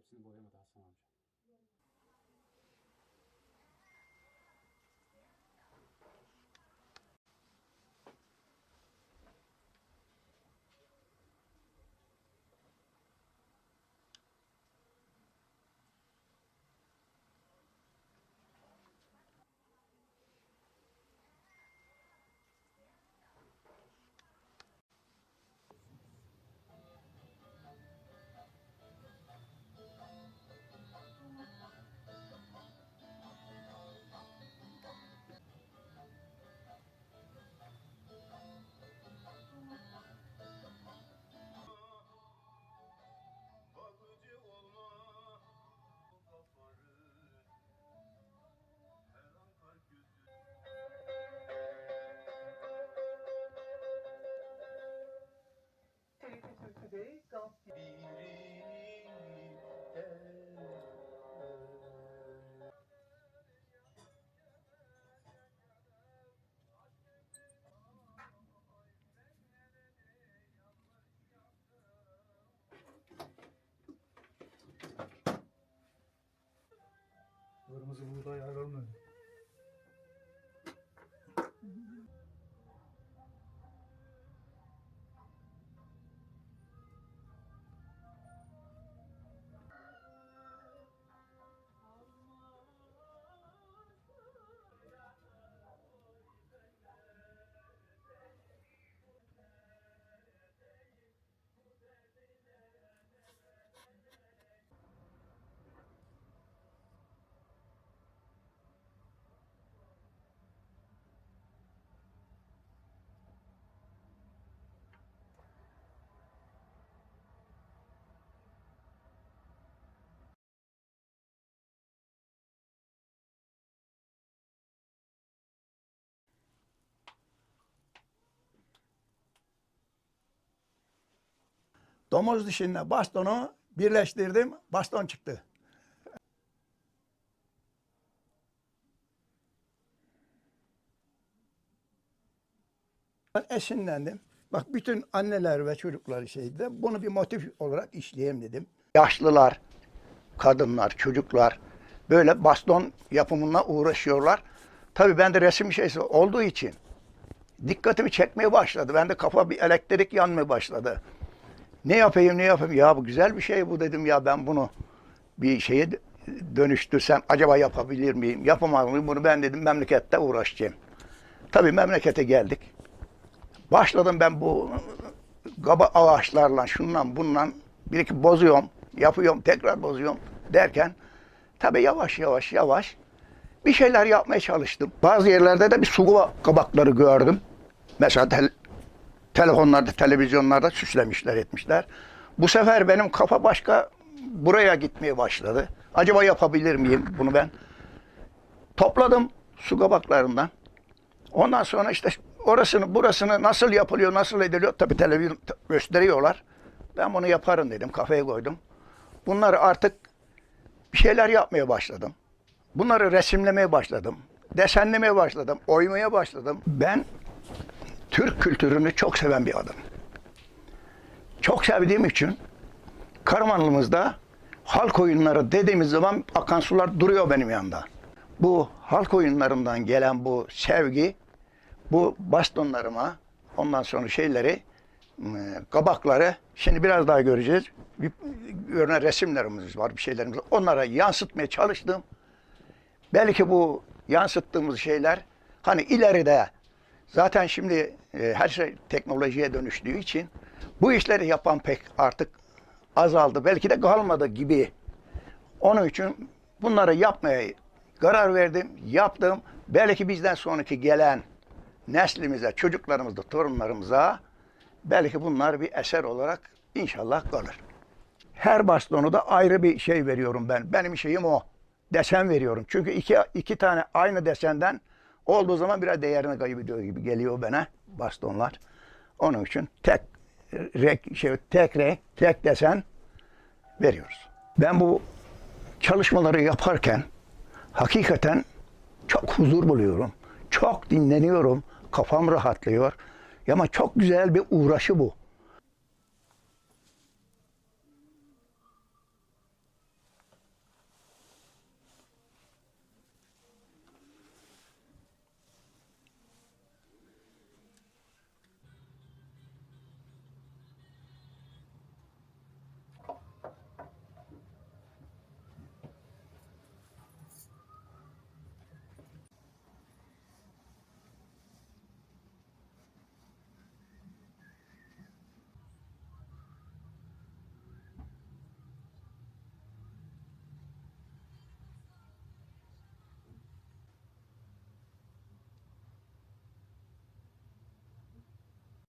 É preciso morrer, matar. Tá Kırmızı buğday ayrılmıyor. Domuz dişinle bastonu birleştirdim, baston çıktı. Ben esinlendim. Bak bütün anneler ve çocuklar şeydi. Bunu bir motif olarak işleyeyim dedim. Yaşlılar, kadınlar, çocuklar böyle baston yapımına uğraşıyorlar. Tabii ben de resim şeysi olduğu için dikkatimi çekmeye başladı. Ben de kafa bir elektrik yanmaya başladı. Ne yapayım ne yapayım ya bu güzel bir şey bu dedim ya ben bunu bir şeye dönüştürsem acaba yapabilir miyim? Yapamaz mıyım? Bunu ben dedim memlekette uğraşacağım. Tabii memlekete geldik. Başladım ben bu kaba ağaçlarla şundan bundan bir iki bozuyorum, yapıyorum, tekrar bozuyorum derken tabii yavaş yavaş yavaş bir şeyler yapmaya çalıştım. Bazı yerlerde de bir su kabakları gördüm. Mesela telefonlarda, televizyonlarda süslemişler, etmişler. Bu sefer benim kafa başka buraya gitmeye başladı. Acaba yapabilir miyim bunu ben? Topladım su kabaklarından. Ondan sonra işte orasını, burasını nasıl yapılıyor, nasıl ediliyor tabii televizyon gösteriyorlar. Ben bunu yaparım dedim, kafaya koydum. Bunları artık bir şeyler yapmaya başladım. Bunları resimlemeye başladım. Desenlemeye başladım, oymaya başladım. Ben Türk kültürünü çok seven bir adam. Çok sevdiğim için Karamanlımızda halk oyunları dediğimiz zaman akan sular duruyor benim yanımda. Bu halk oyunlarından gelen bu sevgi, bu bastonlarıma, ondan sonra şeyleri, e, kabakları, şimdi biraz daha göreceğiz. Bir, örneğin resimlerimiz var, bir şeylerimiz var. Onlara yansıtmaya çalıştım. Belki bu yansıttığımız şeyler hani ileride zaten şimdi e, her şey teknolojiye dönüştüğü için bu işleri yapan pek artık azaldı. Belki de kalmadı gibi. Onun için bunları yapmaya karar verdim, yaptım. Belki bizden sonraki gelen neslimize, çocuklarımıza, torunlarımıza belki bunlar bir eser olarak inşallah kalır. Her bastonu da ayrı bir şey veriyorum ben. Benim şeyim o. Desen veriyorum. Çünkü iki, iki tane aynı desenden olduğu zaman biraz değerini kaybediyor gibi geliyor bana bastonlar. Onun için tek renk, şey, tek renk, tek desen veriyoruz. Ben bu çalışmaları yaparken hakikaten çok huzur buluyorum. Çok dinleniyorum. Kafam rahatlıyor. Ama çok güzel bir uğraşı bu.